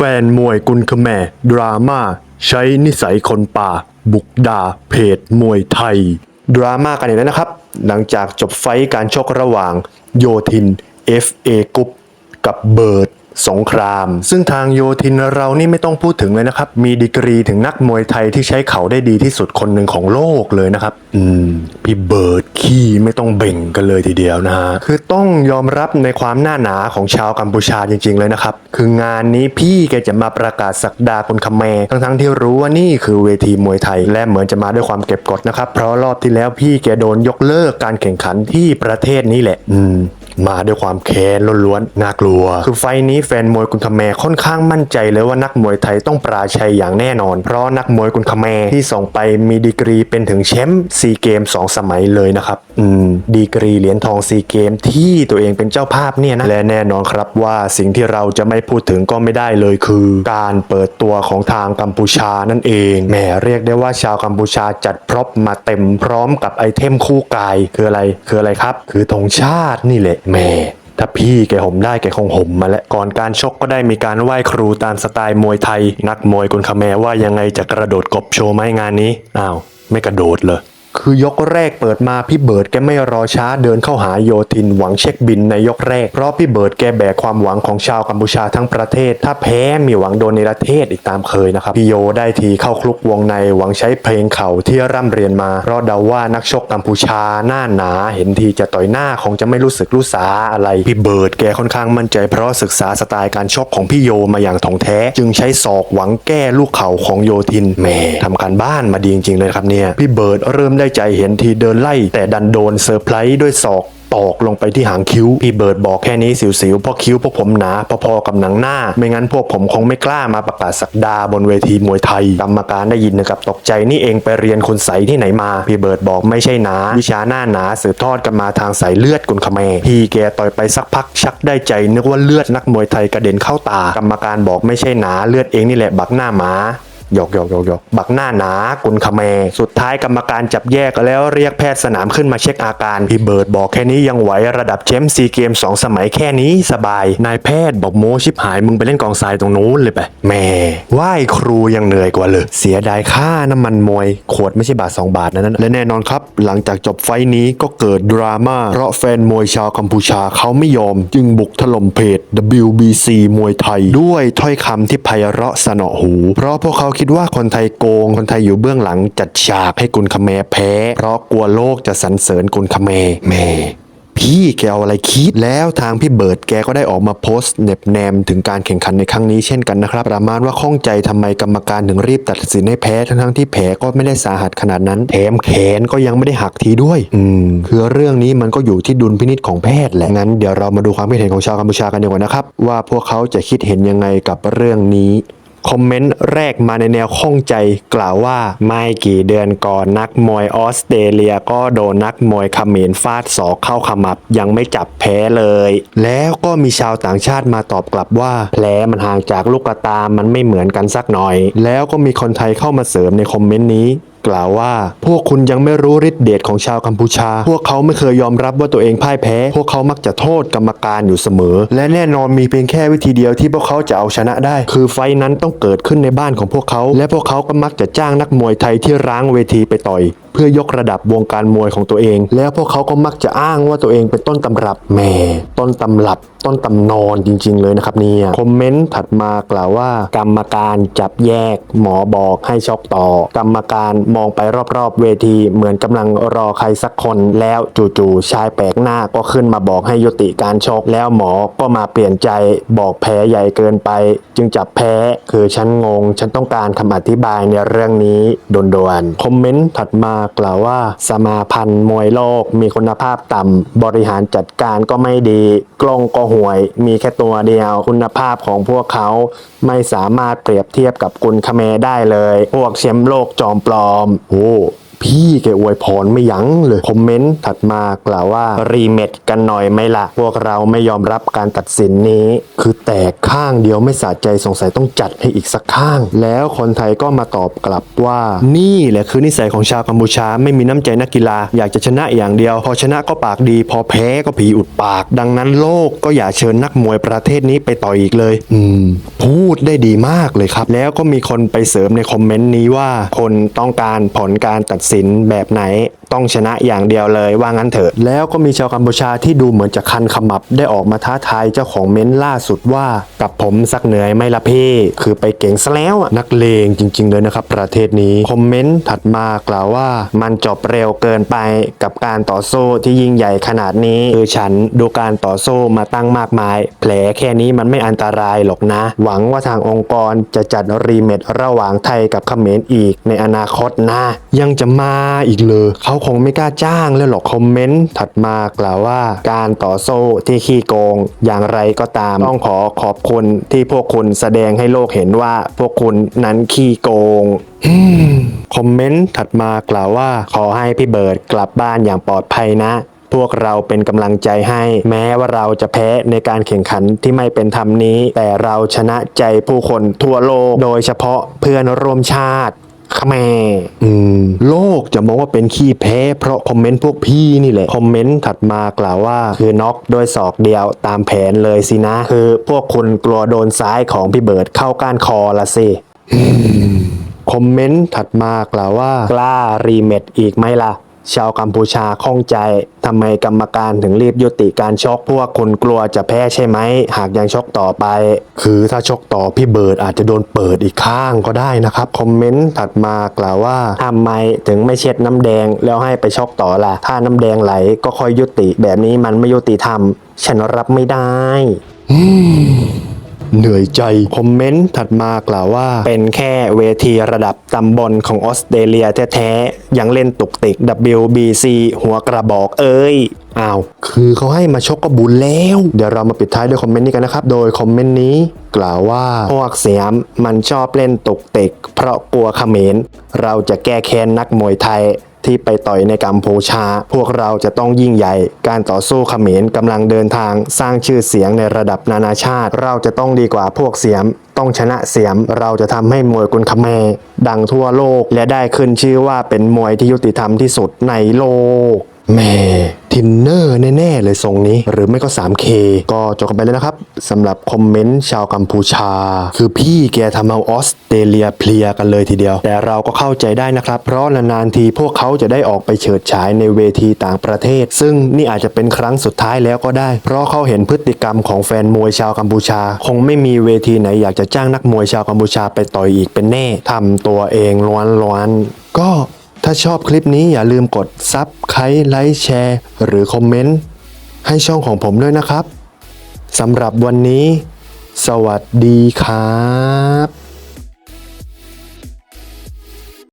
แฟนมวยกุนคแม่ดราม่า ใช้นิสัยคนป่า บุกด่าเพจมวยไทย ดราม่ากันอีกแล้วนะครับ หลังจากจบไฟการชกระหว่าง โยทิน FA กุ๊ปกับเบิร์ด สงคราม ซึ่งทางโยทินเรานี่ไม่ต้องพูดถึงเลยนะครับ มีดีกรีถึงนักมวยไทยที่ใช้เขาได้ดีที่สุดคนหนึ่งของโลกเลยนะครับ อืม พี่เบิร์ดขี้ไม่ต้องเบ่งกันเลยทีเดียวนะฮะคือต้องยอมรับในความหน้าหนาของชาวกัมพูชาจริง ๆ เลยนะครับ คืองานนี้พี่แกจะมาประกาศสักดาคนคแมร์ทั้งๆที่รู้ว่านี่คือเวทีมวยไทย และเหมือนจะมาด้วยความเก็บกดนะครับ เพราะรอบที่แล้วพี่แกโดนยกเลิกการแข่งขันที่ประเทศนี้แหละ อืม มาด้วยความแค้นล้วนๆน่ากลัว คือไฟนี้แฟนมวยกุนคแมค่อนข้างมั่นใจเลยว่านักมวยไทยต้องปราชัยอย่างแน่นอน เพราะนักมวยกุนคแมที่ส่งไปมีดีกรีเป็นถึงแชมป์ซีเกม2สมัยเลยนะครับอืมดีกรีเหรียญทองซีเกมที่ตัวเองเป็นเจ้าภาพเนี่ยนะและแน่นอนครับว่าสิ่งที่เราจะไม่พูดถึงก็ไม่ได้เลยคือ การเปิดตัวของทางกัมพูชานั่นเองแหมเรียกได้ว่าชาวกัมพูชาจัดพร็อพมาเต็มพร้อมกับไอเทมคู่กายคืออะไรคืออะไรครับ คือธงชาตินี่แหละแม่ถ้าพี่แกห่มได้แกคงห่มมาแล้วก่อนการชกก็ได้มีการไหว้ครูตามสไตล์มวยไทย นักมวยคนขแมว่ายังไงจะกระโดดกบโชว์ไหมงานนี้อ้าวไม่กระโดดเลย คือยกแรกเปิดมาพี่เบิร์ดแกไม่รอช้าเดินเข้าหาโยทินหวังเช็คบินในยกแรก เพราะพี่เบิร์ดแกแบกความหวังของชาวกัมพูชาทั้งประเทศ ถ้าแพ้มีหวังโดนในประเทศอีกตามเคยนะครับพี่โยได้ทีเข้าคลุกวงในหวังใช้เพลงเข่าที่ร่ำเรียนมา เพราะเดาว่านักชกกัมพูชาหน้าหนา เห็นทีจะต่อยหน้าคงจะไม่รู้สึกรู้สาอะไรพี่เบิร์ดแกค่อนข้างมั่นใจ เพราะศึกษาสไตล์การชกของพี่โยมาอย่างถ่องแท้ จึงใช้ศอกหวังแก้ลูกเข่าของโยทินแหมทำการบ้านมาดีจริงๆเลยครับเนี่ยพี่เบิร์ดเริ่มได้ใจเห็นทีเดินไล่ แต่ดันโดนเซอร์ไพรส์ด้วยศอกตอกลงไปที่หางคิ้ว พี่เบิร์ดบอกแค่นี้สิวๆเพราะคิ้วพวกผมหนาพอๆกับหนังหน้า ไม่งั้นพวกผมคงไม่กล้ามาประกาศสักดาบนเวทีมวยไทย กรรมการได้ยินนะครับตกใจนี่เองไปเรียนคุณใสที่ไหนมา พี่เบิร์ดบอกไม่ใช่หนา วิชาหน้าหนาสืบทอดกันมาทางสายเลือดกุนคแมพี่แกต่อยไปสักพักชักได้ใจ นึกว่าเลือดนักมวยไทยกระเด็นเข้าตากรรมการบอกไม่ใช่หนาเลือดเองนี่แหละบักหน้าหมา หยอกหยอกหยอกหยอกบักหน้าหนากุนคแม สุดท้ายกรรมการจับแยกแล้วเรียกแพทย์สนามขึ้นมาเช็คอาการ พี่เบิร์ดบอกแค่นี้ยังไหวระดับแชมป์ซีเกม2สมัยแค่นี้สบาย นายแพทย์บอกโมชิบหายมึงไปเล่นกองทรายตรงนู้นเลยไปแม่ไหว้ครูยังเหนื่อยกว่าเลย เสียดายค่าน้ำมันมวย ขวดไม่ใช่บาท 2 บาทนะนั้นและแน่นอนครับ หลังจากจบไฟท์นี้ก็เกิดดราม่าเพราะแฟนมวยชาวกัมพูชาเขาไม่ยอม จึงบุกถล่มเพจ WBC มวยไทย ด้วยถ้อยคำที่ไพเราะสนอหู เพราะพวกเขาคิดว่าคนไทยโกง คนไทยอยู่เบื้องหลังจัดฉากให้กุนคแมแพ้ เพราะกลัวโลกจะสรรเสริญกุนคแมแม่พี่แกเอาอะไรคิดแล้วทางพี่เบิร์ดแกก็ได้ออกมาโพสต์เน็บแนมถึงการแข่งขันในครั้งนี้เช่นกันนะครับ ประมาณว่าข้องใจทำไมกรรมการถึงรีบตัดสินให้แพ้ทั้งๆที่แผลก็ไม่ได้สาหัสขนาดนั้นแถมแขนก็ยังไม่ได้หักทีด้วย อืมคือเรื่องนี้มันก็อยู่ที่ดุลพินิจของแพทย์แหละงั้นเดี๋ยวเรามาดูความคิดเห็นของชาวกัมพูชากันดีกว่านะครับว่าพวกเขาจะคิดเห็นยังไงกับเรื่องนี้ คอมเมนต์แรกมาในแนวข้องใจกล่าวว่าไม่กี่เดือนก่อนนักมวยออสเตรเลียก็โดนนักมวยเขมรฟาดศอกเข้าขมับยังไม่จับแพ้เลย แล้วก็มีชาวต่างชาติมาตอบกลับว่า แผลมันห่างจากลูกตา มันไม่เหมือนกันสักหน่อย แล้วก็มีคนไทยเข้ามาเสริมในคอมเมนต์นี้ กล่าวว่า พวกคุณยังไม่รู้ฤทธิเดชของชาวกัมพูชา พวกเขาไม่เคยยอมรับว่าตัวเองพ่ายแพ้ พวกเขามักจะโทษกรรมการอยู่เสมอ และแน่นอนมีเพียงแค่วิธีเดียวที่พวกเขาจะเอาชนะได้ คือไฟนั้นต้องเกิดขึ้นในบ้านของพวกเขา และพวกเขาก็มักจะจ้างนักมวยไทยที่ร้างเวทีไปต่อยเพื่อยกระดับวงการมวยของตัวเอง แล้วพวกเขาก็มักจะอ้างว่าตัวเองเป็นต้นตำรับแหม่ต้นตำรับต้นตำนอนจริง ๆ เลยนะครับเนี่ยคอมเมนต์ถัดมากล่าวว่า กรรมการจับแยก หมอบอกให้ช็อกต่อ กรรมการมองไปรอบๆ เวทีเหมือนกำลังรอใครสักคนแล้วจู่ๆชายแปลกหน้าก็ขึ้นมาบอกให้ยุติการชกแล้วหมอก็มาเปลี่ยนใจบอกแพ้ใหญ่เกินไป จึงจับแพ้คือฉันงง ฉันต้องการคำอธิบายในเรื่องนี้ด่วนๆคอมเมนต์ถัดมากล่าวว่า สมาพันธ์มวยโลกมีคุณภาพต่ำบริหารจัดการก็ไม่ดี กล้องก็ห่วย มีแค่ตัวเดียว คุณภาพของพวกเขาไม่สามารถเปรียบเทียบกับกุนคาเมได้เลย พวกแชมป์โลกจอมปลอมโอ้ พี่แกอวยพรไม่ยั้งเลยคอมเมนต์ถัดมากล่าวว่ารีเมทกันหน่อยไหมละ่ะ พวกเราไม่ยอมรับการตัดสินนี้ คือแตกข้างเดียวไม่สะใจสงสัยต้องจัดให้อีกสักข้าง แล้วคนไทยก็มาตอบกลับว่า นี่แหละคือนิสัยของชาวกัมพูชาไม่มีน้ำใจนักกีฬา อยากจะชนะอย่างเดียว พอชนะก็ปากดี พอแพ้ก็ผีอุดปาก ดังนั้นโลกก็อย่าเชิญนักมวยประเทศนี้ไปต่อยอีกเลย อืม พูดได้ดีมากเลยครับ แล้วก็มีคนไปเสริมในคอมเมนต์นี้ว่า คนต้องการผลการตัดสินแบบไหนต้องชนะอย่างเดียวเลยว่างั้นเถอะ แล้วก็มีชาวกัมพูชาที่ดูเหมือนจะคันขมับได้ออกมาท้าทายเจ้าของเม้นต์ล่าสุดว่า กับผมสักเหนื่อยไหม่ละพี่คือไปเก่งซะแล้วอะนักเลงจริง ๆ เลยนะครับ ประเทศนี้คอมเมนต์ถัดมากล่าวว่ามันจบเร็วเกินไปกับการต่อสู้ที่ยิ่งใหญ่ขนาดนี้คือฉันดูการต่อสู้มาตั้งมากมาย แผลแค่นี้มันไม่อันตรายหรอกนะ หวังว่าทางองค์กรจะจัดรีเมทระหว่างไทยกับเขมรอีกในอนาคตนะ ยังจะมาอีกเลยเขาคงไม่กล้าจ้างแล้วหรอกคอมเมนต์ถัดมากล่าวว่า การต่อสู้ที่ขี้โกง อย่างไรก็ตามต้องขอขอบคุณที่พวกคุณแสดงให้โลกเห็นว่าพวกคุณนั้นขี้โกงคอมเมนต์ถัดมากล่าวว่า ขอให้พี่เบิร์ดกลับบ้านอย่างปลอดภัยนะพวกเราเป็นกำลังใจให้ แม้ว่าเราจะแพ้ในการแข่งขันที่ไม่เป็นธรรมนี้ แต่เราชนะใจผู้คนทั่วโลก โดยเฉพาะเพื่อนร่วมชาติ ขแมอืมโลกจะมองว่าเป็นขี้แพ้ เพราะคอมเมนต์พวกพี่นี่แหละ คอมเมนต์ถัดมากล่าวว่า คือน็อกโดยศอกเดียวตามแผนเลยสินะ คือพวกคุณกลัวโดนซ้ายของพี่เบิร์ดเข้าก้านคอละสิคอมเมนต์ถัดมากล่าวว่ากล้ารีเมทอีกไหมล่ะ ชาวกัมพูชาข้องใจทำไมกรรมการถึงรีบยุติการชกพวกคุณกลัวจะแพ้ใช่ไหม หากยังชกต่อไป คือถ้าชกต่อพี่เบิร์ดอาจจะโดนเปิดอีกข้างก็ได้นะครับ คอมเมนต์ถัดมากล่าวว่าทำไมถึงไม่เช็ดน้ำแดงแล้วให้ไปชกต่อล่ะ ถ้าน้ำแดงไหลก็ค่อยยุติแบบนี้มันไม่ยุติธรรม ฉันรับไม่ได้ เหนื่อยใจ คอมเมนต์ถัดมากล่าวว่า เป็นแค่เวทีระดับตำบลของออสเตรเลียแท้ๆ ยังเล่นตุกติก WBC หัวกระบอกเอ้ยอ้าวคือเขาให้มาชกก็บุญแล้ว เดี๋ยวเรามาปิดท้ายด้วยคอมเมนต์นี้กันนะครับ โดยคอมเมนต์นี้กล่าวว่าพวกเสียมมันชอบเล่นตุกติก เพราะกลัวเขมรเราจะแก้แค้นนักมวยไทย ที่ไปต่อยในกัมพูชา พวกเราจะต้องยิ่งใหญ่ การต่อสู้เขมรกำลังเดินทางสร้างชื่อเสียงในระดับนานาชาติ เราจะต้องดีกว่าพวกเสียม ต้องชนะเสียม เราจะทำให้มวยกุนคแมดังทั่วโลก และได้ขึ้นชื่อว่าเป็นมวยที่ยุติธรรมที่สุดในโลก แม่ทินเนอร์แน่ ๆ เลยทรงนี้ หรือไม่ก็ 3K ก็จบกันไปแล้วนะครับสำหรับคอมเมนต์ชาวกัมพูชา คือพี่แกทำเอาออสเตรเลียเพลียกันเลยทีเดียว แต่เราก็เข้าใจได้นะครับ เพราะนานๆทีพวกเขาจะได้ออกไปเฉิดฉายในเวทีต่างประเทศ ซึ่งนี่อาจจะเป็นครั้งสุดท้ายแล้วก็ได้ เพราะเขาเห็นพฤติกรรมของแฟนมวยชาวกัมพูชา คงไม่มีเวทีไหนอยากจะจ้างนักมวยชาวกัมพูชาไปต่อยอีกเป็นแน่ทำตัวเองล้วนๆก็ ถ้าชอบคลิปนี้อย่าลืมกดซับไครไลค์แชร์ หรือคอมเมนต์ให้ช่องของผมด้วยนะครับสำหรับวันนี้ สวัสดีครับ